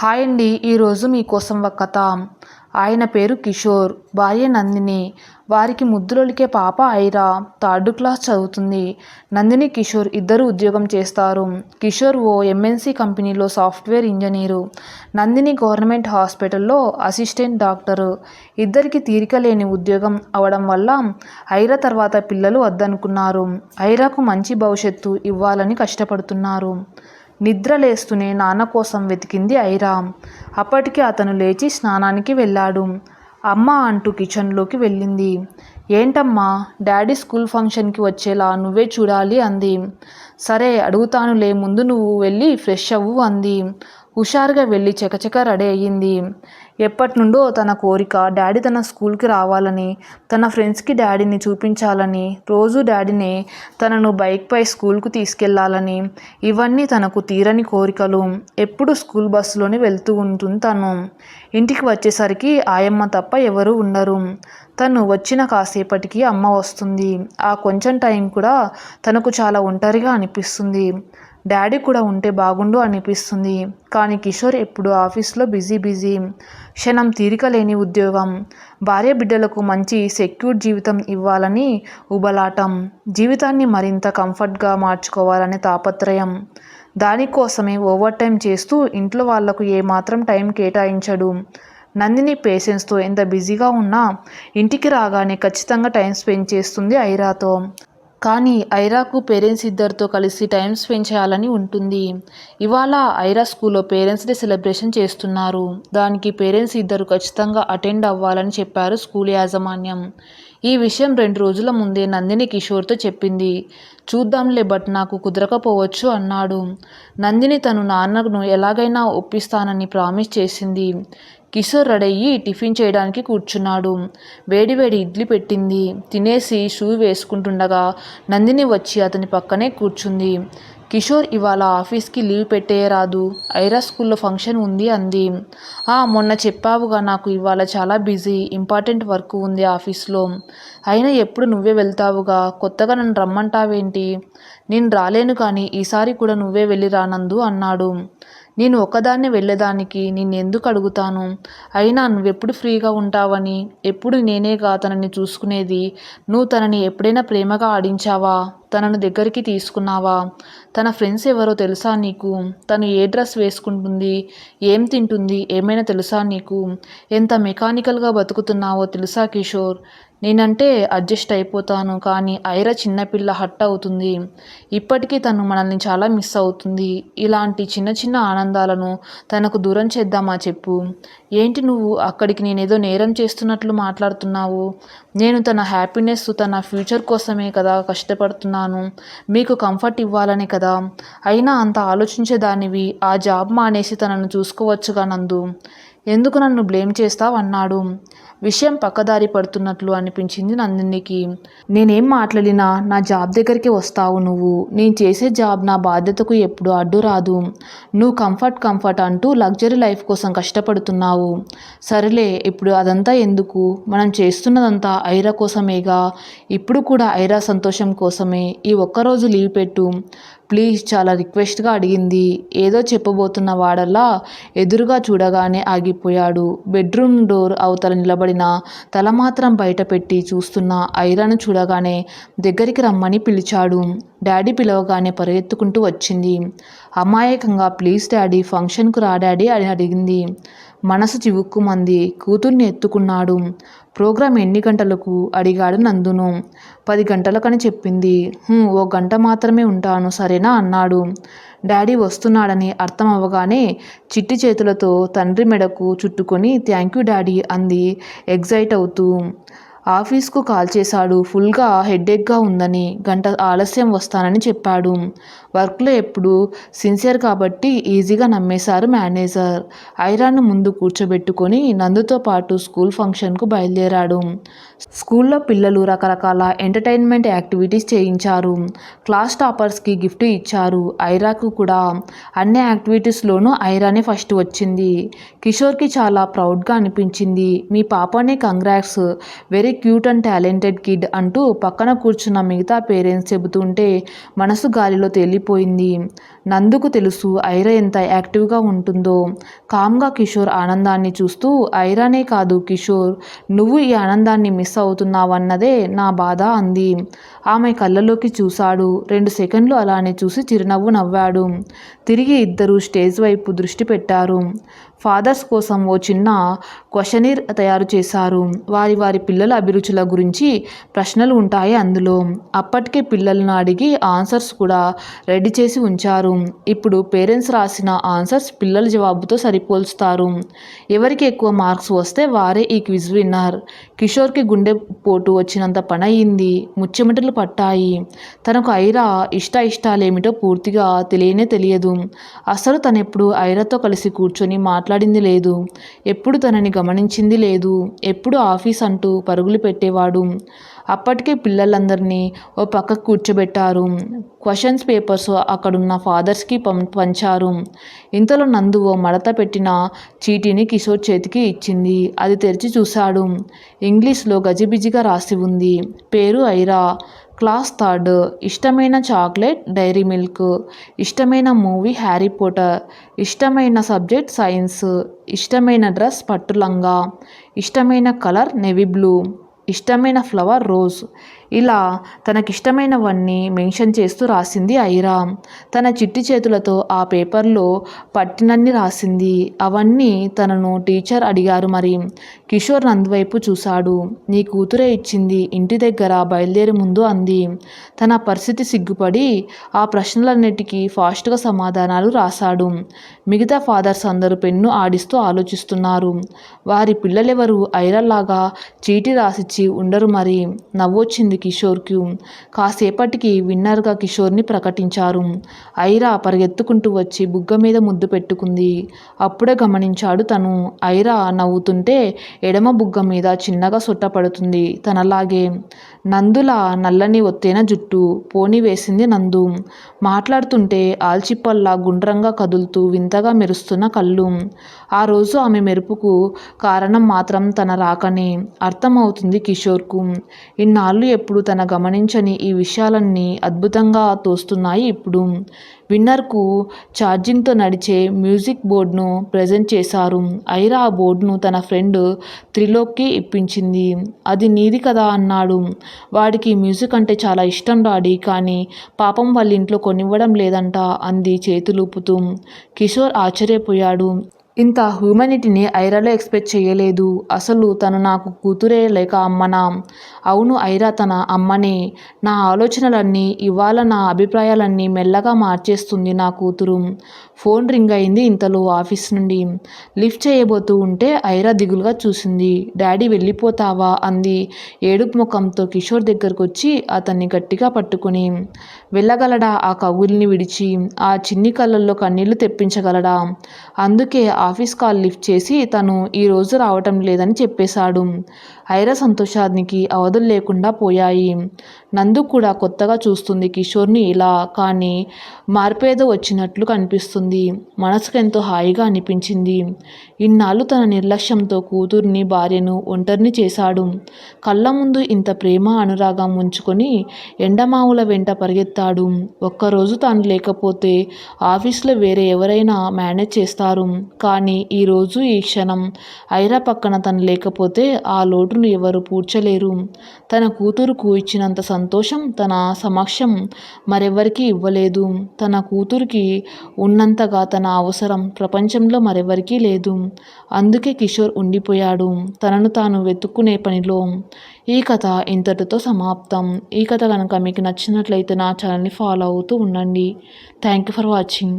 Hi అండి ఈరోజు మీకోసం ఒక కథ. ఆయన పేరు కిషోర్ భార్య నందిని. వారికి ముద్దులొలికే పాప ఐరా. థర్డ్ క్లాస్ చదువుతుంది. నందిని కిషోర్ ఇద్దరు ఉద్యోగం చేస్తారు. కిషోర్ ఓ ఎంఎన్సీ కంపెనీలో సాఫ్ట్వేర్ ఇంజనీరు. నందిని గవర్నమెంట్ హాస్పిటల్లో అసిస్టెంట్ డాక్టరు. ఇద్దరికి తీరిక లేని ఉద్యోగం అవడం వల్ల ఐరా తర్వాత పిల్లలు వద్దనుకున్నారు. ఐరాకు మంచి భవిష్యత్తు ఇవ్వాలని కష్టపడుతున్నారు. నిద్ర లేస్తూనే నాన్న కోసం వెతికింది ఐరా అప్పటికి అతను లేచి స్నానానికి వెళ్ళాడు. అమ్మ అంటూ కిచెన్లోకి వెళ్ళింది. ఏంటమ్మా డాడీ స్కూల్ ఫంక్షన్కి వచ్చేలా నువ్వే చూడాలి అంది. సరే అడుగుతానులే ముందు నువ్వు వెళ్ళి ఫ్రెష్ అవ్వు అంది. హుషారుగా వెళ్ళి చకచక రెడీ అయ్యింది. ఎప్పటి నుండో తన కోరిక డాడీ తన స్కూల్కి రావాలని తన ఫ్రెండ్స్కి డాడీని చూపించాలని రోజు డాడీనే తనను బైక్పై స్కూల్కు తీసుకెళ్ళాలని ఇవన్నీ తనకు తీరని కోరికలు. ఎప్పుడు స్కూల్ బస్సులోనే వెళ్తూ ఉంటుంది తను. ఇంటికి వచ్చేసరికి ఆయమ్మ తప్ప ఎవరూ ఉండరు. తను వచ్చిన కాసేపటికి అమ్మ వస్తుంది. ఆ కొంచెం టైం కూడా తనకు చాలా ఒంటరిగా అనిపిస్తుంది. డాడీ కూడా ఉంటే బాగుండు అనిపిస్తుంది. కానీ కిషోర్ ఎప్పుడు ఆఫీస్లో బిజీ బిజీ. క్షణం తీరిక లేని ఉద్యోగం. భార్య బిడ్డలకు మంచి సెక్యూర్ జీవితం ఇవ్వాలని ఉబలాటం. జీవితాన్ని మరింత కంఫర్ట్గా మార్చుకోవాలనే తాపత్రయం. దానికోసమే ఓవర్ టైం చేస్తూ ఇంట్లో వాళ్ళకు ఏమాత్రం టైం కేటాయించడు. నందిని పేషెంట్స్తో ఎంత బిజీగా ఉన్నా ఇంటికి రాగానే ఖచ్చితంగా టైం స్పెండ్ చేస్తుంది ఐరాతో. కానీ ఐరాకు పేరెంట్స్ ఇద్దరితో కలిసి టైం స్పెండ్ చేయాలని ఉంటుంది. ఇవాళ ఐరా స్కూల్లో పేరెంట్స్ డే సెలబ్రేషన్ చేస్తున్నారు. దానికి పేరెంట్స్ ఇద్దరు ఖచ్చితంగా అటెండ్ అవ్వాలని చెప్పారు స్కూల్ యాజమాన్యం. ఈ విషయం రెండు రోజుల ముందే నందిని కిషోర్తో చెప్పింది. చూద్దాంలే బట్ నాకు కుదరకపోవచ్చు అన్నాడు. నందిని తను నాన్నను ఎలాగైనా ఒప్పిస్తానని ప్రామిస్ చేసింది. కిషోర్ రెడయ్యి టిఫిన్ చేయడానికి కూర్చున్నాడు. వేడివేడి ఇడ్లీ పెట్టింది. తినేసి షూ వేసుకుంటుండగా నందిని వచ్చి అతని పక్కనే కూర్చుంది. కిషోర్ ఇవాళ ఆఫీస్కి లీవ్ పెట్టేయరాదు ఐరా స్కూల్లో ఫంక్షన్ ఉంది అంది. ఆ మొన్న చెప్పావుగా నాకు ఇవాళ చాలా బిజీ ఇంపార్టెంట్ వర్క్ ఉంది ఆఫీస్లో. అయినా ఎప్పుడు నువ్వే వెళ్తావుగా కొత్తగా నన్ను రమ్మంటావేంటి? నేను రాలేను కానీ ఈసారి కూడా నువ్వే వెళ్ళి రానందు అన్నాడు. నేను ఒక్కదాన్నే వెళ్ళేదానికి నిన్నెందుకు అడుగుతాను? అయినా నువ్వెప్పుడు ఫ్రీగా ఉంటావని ఎప్పుడు నేనేగా తనని చూసుకునేది? నువ్వు తనని ఎప్పుడైనా ప్రేమగా ఆడించావా? తనను దగ్గరికి తీసుకున్నావా? తన ఫ్రెండ్స్ ఎవరో తెలుసా నీకు? తను ఏ డ్రెస్ వేసుకుంటుంది? ఏం తింటుంది? ఏమైనా తెలుసా నీకు? ఎంత మెకానికల్గా బతుకుతున్నావో తెలుసా కిషోర్? నేనంటే అడ్జస్ట్ అయిపోతాను కానీ ఐరా చిన్నపిల్ల హట్ అవుతుంది. ఇప్పటికీ తను మనల్ని చాలా మిస్ అవుతుంది. ఇలాంటి చిన్న చిన్న ఆనందాలను తనకు దూరం చేద్దామా చెప్పు. ఏంటి నువ్వు అక్కడికి నేనేదో నేరం చేస్తున్నట్లు మాట్లాడుతున్నావు? నేను తన హ్యాపీనెస్ తన ఫ్యూచర్ కోసమే కదా కష్టపడుతున్నాను. మీకు కంఫర్ట్ ఇవ్వాలనే కదా. అయినా అంత ఆలోచించేదానివి. ఆ జాబ్ మానేసి తనను చూసుకోవచ్చుగా నందు. ఎందుకు నన్ను బ్లేమ్ చేస్తావు అన్నాడు. విషయం పక్కదారి పడుతున్నట్లు అనిపించింది నందినికి. నేనేం మాట్లాడినా నా జాబ్ దగ్గరికి వస్తావు నువ్వు. నేను చేసే జాబ్ నా బాధ్యతకు ఎప్పుడు అడ్డు రాదు. నువ్వు కంఫర్ట్ కంఫర్ట్ అంటూ లగ్జరీ లైఫ్ కోసం కష్టపడుతున్నావు. సరేలే ఇప్పుడు అదంతా ఎందుకు? మనం చేస్తున్నదంతా ఐరా కోసమేగా? ఇప్పుడు కూడా ఐరా సంతోషం కోసమే. ఈ ఒక్కరోజు లీవ్ పెట్టు. ప్లీజ్ చాలా రిక్వెస్ట్గా అడిగింది. ఏదో చెప్పబోతున్న వాడల్లా ఎదురుగా చూడగానే ఆగిపోయాడు. బెడ్రూమ్ డోర్ అవతల నిలబడిన తల మాత్రం బయట పెట్టి చూస్తున్న ఐరాను చూడగానే దగ్గరికి రమ్మని పిలిచాడు. డాడీ పిలవగానే పరిగెత్తుకుంటూ వచ్చింది. అమాయకంగా ప్లీజ్ డాడీ ఫంక్షన్కు రా డాడీ అని అడిగింది. మనసు చివుక్కుమంది కూతుర్ని ఎత్తుకున్నాడు. ప్రోగ్రాం ఎన్ని గంటలకు అడిగాడు నందును. పది గంటలకని చెప్పింది. ఓ గంట మాత్రమే ఉంటాను సరేనా? అన్నాడు. డాడీ వస్తున్నాడని అర్థం అవ్వగానే చిట్టి చేతులతో తండ్రి మెడకు చుట్టుకొని థ్యాంక్ యూ డాడీ అంది. ఎగ్జైట్ అవుతూ ఆఫీస్కు కాల్ చేశాడు. ఫుల్గా హెడ్ఏక్గా ఉందని గంట ఆలస్యం వస్తానని చెప్పాడు. వర్క్లో ఎప్పుడు సిన్సియర్ కాబట్టి ఈజీగా నమ్మేశారు మేనేజర్. ఐరాను ముందు కూర్చోబెట్టుకొని నందుతో పాటు స్కూల్ ఫంక్షన్కు బయలుదేరాడు. స్కూల్లో పిల్లలు రకరకాల ఎంటర్టైన్మెంట్ యాక్టివిటీస్ చేయించారు. క్లాస్ టాపర్స్కి గిఫ్ట్ ఇచ్చారు. ఐరాకు కూడా అన్ని యాక్టివిటీస్లోనూ ఐరానే ఫస్ట్ వచ్చింది. కిషోర్కి చాలా ప్రౌడ్గా అనిపించింది. మీ పాపనే congrats. Very cute and talented kid అంటూ పక్కన కూర్చున్న మిగతా పేరెంట్స్ చెబుతుంటే మనసు గాలిలో తేలిపోయింది. నందుకు తెలుసు ఐరా ఎంత యాక్టివ్గా ఉంటుందో. కామ్గా కిషోర్ ఆనందాన్ని చూస్తూ ఐరానే కాదు కిషోర్ నువ్వు ఈ ఆనందాన్ని మిస్ అవుతున్నావన్నదే నా బాధ అంది. ఆమె కళ్ళలోకి చూశాడు. రెండు సెకండ్లు అలానే చూసి చిరునవ్వు నవ్వాడు. తిరిగి ఇద్దరు స్టేజ్ వైపు దృష్టి పెట్టారు. ఫాదర్స్ కోసం ఓ చిన్న క్వశ్చనీర్ తయారు చేశారు. వారి వారి పిల్లల అభిరుచుల గురించి ప్రశ్నలు ఉంటాయి అందులో. అప్పటికే పిల్లలను అడిగి ఆన్సర్స్ కూడా రెడీ చేసి ఉంచారు. ఇప్పుడు పేరెంట్స్ రాసిన ఆన్సర్స్ పిల్లల జవాబుతో సరిపోల్స్తారు ఎవరికి ఎక్కువ మార్క్స్ వస్తే వారే ఈ క్విజ్ విన్నర్. కిషోర్కి గుండె పోటు వచ్చినంత పని అయింది ముచ్చెమటలు పట్టాయి. తనకు ఐరా ఇష్ట ఇష్టాలేమిటో పూర్తిగా తెలియనే తెలియదు. అసలు తనెప్పుడు ఐరాతో కలిసి కూర్చొని మాట్లాడింది లేదు. ఎప్పుడు తనని గమనించింది లేదు. ఎప్పుడు ఆఫీస్ అంటూ పరుగులు పెట్టేవాడు. అప్పటికే పిల్లలందరినీ ఓ పక్కకు కూర్చోబెట్టారు. క్వశ్చన్స్ పేపర్స్ అక్కడున్న ఫాదర్స్కి పం పంచారు. ఇంతలో నందు ఓ మడత పెట్టిన చీటీని కిషోర్ చేతికి ఇచ్చింది. అది తెరిచి చూశాడు. ఇంగ్లీష్లో గజిబిజిగా రాసి ఉంది. పేరు ఐరా. Class third. ఇష్టమైన చాక్లెట్ డైరీ మిల్క్. ఇష్టమైన మూవీ హ్యారీ పోటర్. ఇష్టమైన సబ్జెక్ట్ సైన్స్. ఇష్టమైన డ్రెస్ పట్టు లంగా ఇష్టమైన కలర్ నెవీ బ్లూ. ఇష్టమైన ఫ్లవర్ రోజ్. ఇలా తనకిష్టమైనవన్నీ మెన్షన్ చేస్తూ రాసింది ఐరా తన చిట్టి చేతులతో ఆ పేపర్లో పట్టినన్ని రాసింది. అవన్నీ తనను టీచర్ అడిగారు మరి. కిషోర్ నందువైపు చూశాడు. నీ కూతురే ఇచ్చింది ఇంటి దగ్గర బయలుదేరి ముందు అంది. తన పరిస్థితి సిగ్గుపడి ఆ ప్రశ్నలన్నిటికీ ఫాస్ట్గా సమాధానాలు రాశాడు. మిగతా ఫాదర్స్ అందరూ పెన్ను ఆడిస్తూ ఆలోచిస్తున్నారు. వారి పిల్లలెవరూ? ఐరల్లాగా చీటీ రాసిచ్చి ఉండరు మరి. నవ్వొచ్చింది కిషోర్కి కాసేపటికి విన్నర్గా కిషోర్ని ప్రకటించారు. ఐరా పరిగెత్తుకుంటూ వచ్చి బుగ్గ మీద ముద్దు పెట్టుకుంది. అప్పుడే గమనించాడు తను. ఐరా నవ్వుతుంటే ఎడమ బుగ్గ మీద చిన్నగా సొట్టపడుతుంది తనలాగే. నందుల నల్లని ఒత్తైన జుట్టు పోని వేసింది నందు. మాట్లాడుతుంటే ఆల్చిప్పల్లా గుండ్రంగా కదులుతూ వింతగా మెరుస్తున్న కళ్ళు. ఆ రోజు ఆమె మెరుపుకు కారణం మాత్రం తన రాకనే. అర్థమవుతుంది కిషోర్కు. ఇన్నాళ్ళు ఎప్పుడు తన గమనించని ఈ విషయాలన్నీ అద్భుతంగా తోస్తున్నాయి ఇప్పుడు. విన్నర్కు ఛార్జింగ్తో నడిచే మ్యూజిక్ బోర్డును ప్రజెంట్ చేశారు. ఐరా ఆ బోర్డును తన ఫ్రెండ్ త్రిలోక్కి ఇప్పించింది. అది నీది కదా అన్నాడు. వాడికి మ్యూజిక్ అంటే చాలా ఇష్టం డాడీ కానీ పాపం వాళ్ళ ఇంట్లో కొనివ్వడం లేదంట అంది చేతులూపుతూ. కిషోర్ ఆశ్చర్యపోయాడు. ఇంత హ్యూమనిటీని ఐరాలో ఎక్స్పెక్ట్ చేయలేదు. అసలు తను నాకు కూతురే లేక అమ్మనా? అవును ఐరా తన అమ్మనే. నా ఆలోచనలన్నీ ఇవాళ నా అభిప్రాయాలన్నీ మెల్లగా మార్చేస్తుంది నా కూతురు. ఫోన్ రింగ్ అయింది ఇంతలో ఆఫీస్ నుండి. లిఫ్ట్ చేయబోతూ ఉంటే ఐరా దిగులుగా చూసింది. డాడీ వెళ్ళిపోతావా? అంది. ఏడుపు ముఖంతో కిషోర్ దగ్గరకు వచ్చి అతన్ని గట్టిగా పట్టుకుని. వెళ్ళగలడా? ఆ కవుల్ని విడిచి. ఆ చిన్ని కళ్ళల్లో కన్నీళ్ళు తెప్పించగలడా? అందుకే ఆఫీస్ కాల్ లిఫ్ట్ చేసి తను ఈరోజు రావటం లేదని చెప్పేశాడు. ఐర సంతోషానికి అవధులు లేకుండా పోయాయి. నందు కూడా కొత్తగా చూస్తుంది కిషోర్ని. ఇలా కానీ మార్పేదో వచ్చినట్లు కనిపిస్తుంది. మనసుకు ఎంతో హాయిగా అనిపించింది. ఇన్నాళ్ళు తన నిర్లక్ష్యంతో కూతుర్ని భార్యను ఒంటరిని చేశాడు. కళ్ళ ముందు ఇంత ప్రేమ అనురాగం ఉంచుకొని ఎండమావుల వెంట పరిగెత్తాడు. ఒక్కరోజు తాను లేకపోతే ఆఫీస్లో వేరే ఎవరైనా మేనేజ్ చేస్తారు. కానీ ఈరోజు ఈ క్షణం ఐరా పక్కన తను లేకపోతే ఆ లోటును ఎవరు పూడ్చలేరు. తన కూతురుకు ఇచ్చినంత సంతోషం తన సమక్షం మరెవరికి ఇవ్వలేదు. తన కూతురికి ఉన్నంతగా తన అవసరం ప్రపంచంలో మరెవరికీ లేదు. అందుకే కిషోర్ ఉండిపోయాడు. తనను తాను వెతుక్కునే పనిలో ఈ కథ ఇంతటితో సమాప్తం. ఈ కథ కనుక మీకు నచ్చినట్లయితే నా ఛానల్ని ఫాలో అవుతూ ఉండండి. Thank you for watching.